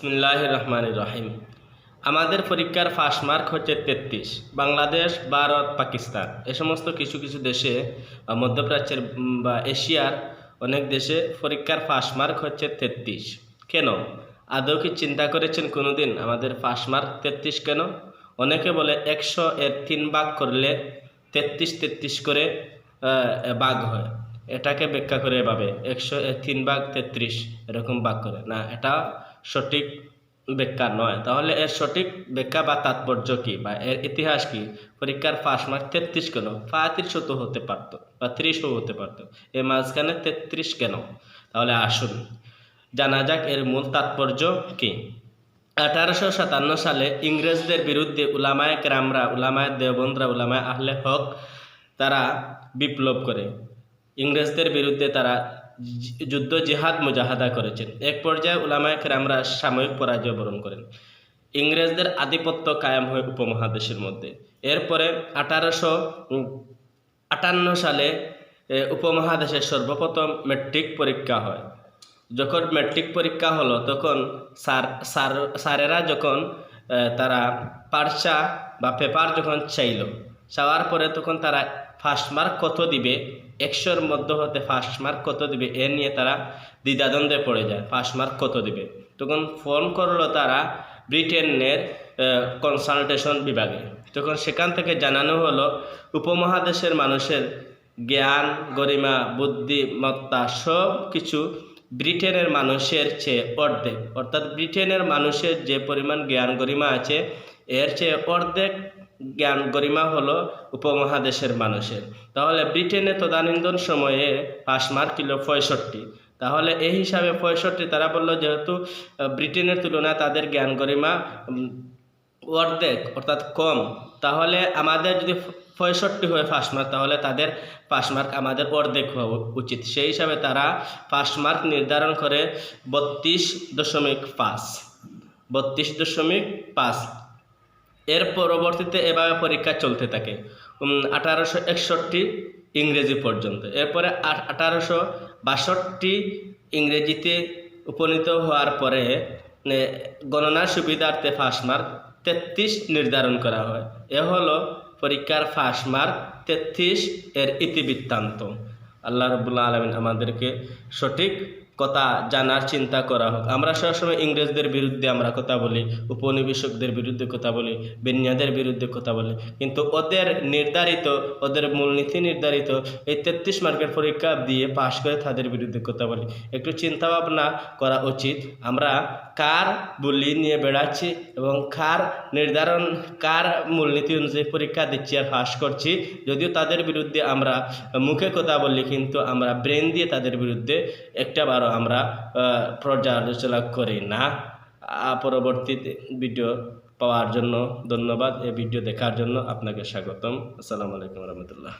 বিসমিল্লাহ রহমান রহিম আমাদের পরীক্ষার ফার্স্ট মার্ক হচ্ছে তেত্রিশ। বাংলাদেশ, ভারত, পাকিস্তান। এ সমস্ত কিছু কিছু দেশে, বা মধ্যপ্রাচ্যের বা এশিয়ার অনেক দেশে পরীক্ষার ফার্স্ট মার্ক হচ্ছে তেত্রিশ। কেন? আদৌ কি চিন্তা করেছেন কোনোদিন আমাদের ফার্স্ট মার্ক তেত্রিশ কেন? অনেকে বলে একশো এর তিন ভাগ করলে তেত্রিশ তেত্রিশ করে ভাগ হয়। এটাকে ব্যাখ্যা করে এভাবে একশো এর তিন ভাগ তেত্রিশ এরকম ভাগ করে। না, এটা সঠিক ব্যাখ্যা নয়। তাহলে এর সঠিক ব্যাখ্যা বা তাৎপর্য কি? বা এর ইতিহাস কি? পরীক্ষার ফার্স্ট মার্ক তেত্রিশ কেন? পঁয়ত্রিশও তো হতে পারতো, বা ত্রিশও হতে পারতো। এর মাঝখানে তেত্রিশ কেন? তাহলে আসুন, জানা যাক এর মূল তাৎপর্য কি। আঠারোশো সাতান্ন সালে ইংরেজদের বিরুদ্ধে উলামায় কেরামরা, উলামায় দেওবন্দরা, উলামায় আহলে হক তারা বিপ্লব করে। ইংরেজদের বিরুদ্ধে তারা যুদ্ধ জেহাদ মুজাহাদা করেছেন। এক পর্যায়ে উলামায় কেরামরা সাময়িক পরাজয় বরণ করেন। ইংরেজদের আধিপত্য কায়েম হয় উপমহাদেশের মধ্যে। এরপরে আঠারোশো আটান্ন সালে উপমহাদেশের সর্বপ্রথম ম্যাট্রিক পরীক্ষা হয়। যখন ম্যাট্রিক পরীক্ষা হলো, তখন স্যার স্যার স্যারেরা যখন তারা পার্চা বা পেপার যখন চাইলো, চাওয়ার পরে তখন তারা ফার্স্ট মার্ক কত দিবে? একশোর মধ্যে হতে ফার্স্ট মার্ক কত দিবে? এ নিয়ে তারা দ্বিধাদ্বন্দ্বে পড়ে যায় ফার্স্ট মার্ক কত দিবে? তখন ফোন করল তারা ব্রিটেনের কনসালটেশন বিভাগে। তখন সেখান থেকে জানানো হলো, উপমহাদেশের মানুষের জ্ঞান, গরিমা বুদ্ধিমত্তা সব কিছু ব্রিটেনের মানুষের চেয়ে অর্ধেক। অর্থাৎ ব্রিটেনের মানুষের যে পরিমাণ জ্ঞান, গরিমা আছে, এর চেয়ে অর্ধেক জ্ঞান গরিমা হলো উপমহাদেশের মানুষের। তাহলে ব্রিটেনে তদানীন্তন সময়ে পাস মার্ক ছিল পঁয়ষট্টি। তাহলে এই হিসাবে পঁয়ষট্টি, তারা বলল যেহেতু ব্রিটেনের তুলনায় তাদের জ্ঞান গরিমা অর্ধেক, অর্থাৎ কম। তাহলে আমাদের যদি পঁয়ষট্টি হয় ফার্স্ট মার্ক, তাহলে তাদের পাস মার্ক আমাদের অর্ধেক হওয়া উচিত। সেই হিসাবে তারা পাস মার্ক নির্ধারণ করে বত্রিশ দশমিক পাঁচ। বত্রিশ দশমিক পাঁচ। এর পরবর্তীতে এভাবে পরীক্ষা চলতে থাকে। আঠারোশো একষট্টি ইংরেজি পর্যন্ত। এরপরে আঠারোশো বাষট্টি ইংরেজিতে উপনীত হওয়ার পরে গণনার সুবিধার্থে ফার্স্ট মার্ক তেত্রিশ নির্ধারণ করা হয়। এ হলো পরীক্ষার ফার্স্ট মার্ক তেত্রিশ এর ইতিবৃত্তান্ত। আল্লাহ রবুল্লা আলমিন আমাদেরকে সঠিক কথা জানার চিন্তা করা হোক। আমরা সবসময় ইংরেজদের বিরুদ্ধে আমরা কথা বলি, উপনিবেশকদের বিরুদ্ধে কথা বলি, বেনিয়াদের বিরুদ্ধে কথা বলি। কিন্তু ওদের নির্ধারিত, ওদের মূলনীতি নির্ধারিত এই তেত্রিশ মার্কের পরীক্ষা দিয়ে পাশ করে তাদের বিরুদ্ধে কথা বলি। একটু চিন্তা ভাবনা করা উচিত। আমরা কার বুলি নিয়ে বেড়াচ্ছি এবং কার নির্ধারণ, কার মূলনীতি অনুযায়ী পরীক্ষা দিচ্ছি আর পাশ করছি, যদিও তাদের বিরুদ্ধে আমরা মুখে কথা বলি, কিন্তু আমরা ব্রেন দিয়ে তাদের বিরুদ্ধে একটা বারও আমরা পর্যালোচনা করি না। পরবর্তীতে পরবর্তী ভিডিও পাওয়ার জন্য ধন্যবাদ। এই ভিডিও দেখার জন্য আপনাকে স্বাগতম। আসসালামু আলাইকুম রহমতুল্লাহ।